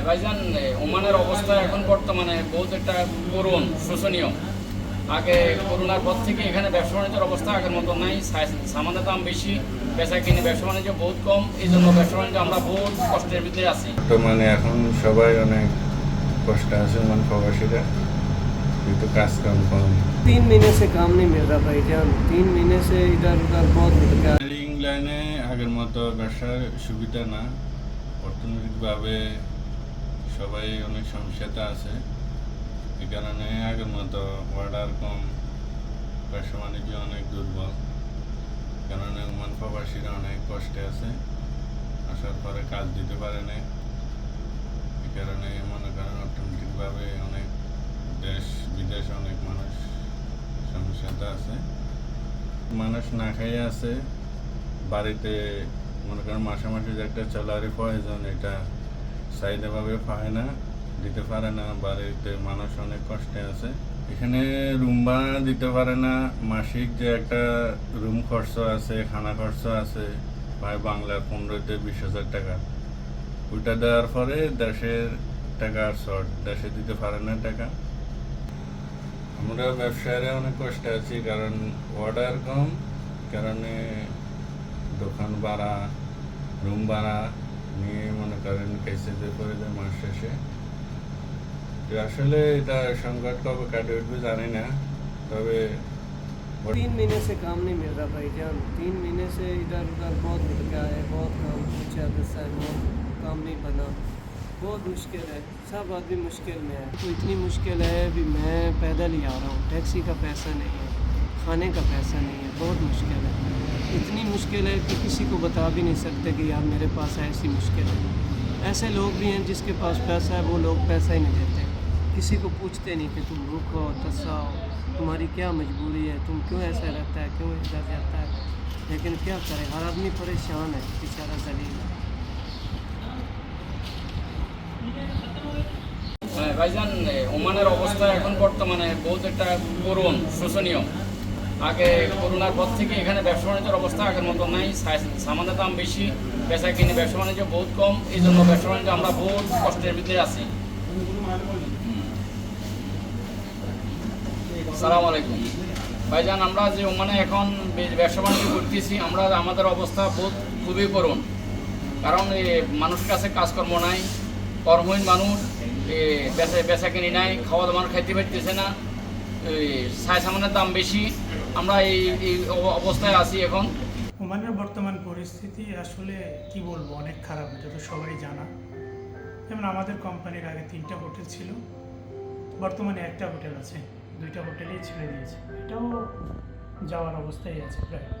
হ্যাঁ ভাইজান এ, ওমানের অবস্থা এখন বর্তমানে বহুত একটা করুণ শোষণীয় আগে করোনার পর থেকে এখানে ব্যবসা বাণিজ্যের অবস্থা আগের মতো নাই সা- সামানের দাম বেশি বেচা কিনে ব্যবসা বাণিজ্য বহুত কম এই জন্য ব্যবসা বাণিজ্য আমরা বহুত কষ্টের ভিতরে আছি তো মানে এখন সবাই অনেক কষ্ট আছে মানে প্রবাসীরা কিন্তু কাজ কাম কম तीन महीने से काम नहीं मिल रहा भाईजान तीन महीने से इधर उधर बहुत मिल गया রিং লাইনে আগের মতো ব্যবসার সুবিধা না অর্থনৈতিকভাবে সবাই অনেক সমস্যাতে আছে। এই কারণে আগের মতো অর্ডার কম ব্যবসা বাণিজ্য অনেক দুর্বল। কারণে ওমান প্রবাসীরা অনেক কষ্টে আছে, আসার পরে কাজ দিতে পারে না এই কারণে মনে করেন অর্থনৈতিকভাবে অনেক দেশ, বিদেশ অনেক মানুষ সমস্যাতে আছে। মানুষ না খাইয়ে আছে, বাড়িতে মনে করেন মাসে মাসে যে একটা স্যালারি প্রয়োজন, এটা চাহিদাভাবে পায় না, দিতে পারে না, বাড়িতে মানুষ অনেক কষ্টে আছে। এখানে রুম ভাড়া দিতে পারে না, মাসিক যে একটা রুম খরচ আছে, খানা খরচ আছে প্রায় বাংলার পনেরোতে বিশ হাজার টাকা। ওইটা দেওয়ার পরে দেশের টাকা আর শর্ট দেশে দিতে পারে না টাকা। আমরা ব্যবসায়ীরা অনেক কষ্টে আছি, কারণ অর্ডার কম, কারণে দোকান ভাড়া, রুম ভাড়া নিয়ে মনে করেন কেসে যে করে দেয় মাস শেষে তো আসলে এটা সংকট কবে কাটে উঠবে জানি না তবে तीन महीने से काम नहीं मिल रहा भाईजान तीन महीने से इधर उधर बहुत मिल गया है बहुत काम कुछ आदत है बहुत काम नहीं बना बहुत मुश्किल है सब आदमी मुश्किल में है तो इतनी मुश्किल है अभी मैं पैदल ही आ रहा हूँ टैक्सी का पैसा नहीं है खाने का पैसा नहीं है बहुत मुश्किल है इतनी मुश्किल है कि किसी को बता भी नहीं सकते कि यार मेरे पास ऐसी मुश्किल है ऐसे लोग भी हैं जिसके पास पैसा है वो लोग पैसा ही नहीं देते किसी को पूछते नहीं कि तुम भूखो तसाओ तुम्हारी क्या मजबूरी है तुम क्यों ऐसा रहता है क्यों इधर जाता है लेकिन क्या करें हर आदमी परेशान है बेचारा जलील है হ্যাঁ ভাইজান এ, ওমানের অবস্থা এখন বর্তমানে বহুত একটা করুণ শোষণীয় আগে করোনার পর থেকে এখানে ব্যবসা বাণিজ্যের অবস্থা আগের মতো নাই। সামানের দাম বেশি, বেচা কিনে ব্যবসা বাণিজ্য বহুত কম এই জন্য ব্যবসা বাণিজ্য আমরা বহুত কষ্টের ভিতরে আছি। সালাম আলাইকুম। ভাইজান, আমরা যে ওমানে এখন ব্যবসা বাণিজ্য করতেছি, আমরা আমাদের অবস্থা বহুত খুবই করুন কারণ মানুষের কাছে কাজকর্ম নাই, কর্মহীন মানুষ বেচা বেচা কিনি নাই খাওয়া দাওয়া খাইতে পারতেছে না। সাই সামানের দাম বেশি। আমরা এই এই অব- অবস্থায় আছি এখন। ওমানের বর্তমান পরিস্থিতি আসলে কি বলব, অনেক খারাপ, এটা তো সবাই জানা। যেমন আমাদের কোম্পানির আগে তিনটা হোটেল ছিল, বর্তমানে একটা হোটেল আছে, দুইটা হোটেলেই ছেড়ে দিয়েছে। এটাও যাওয়ার অবস্থায় আছে প্রায়।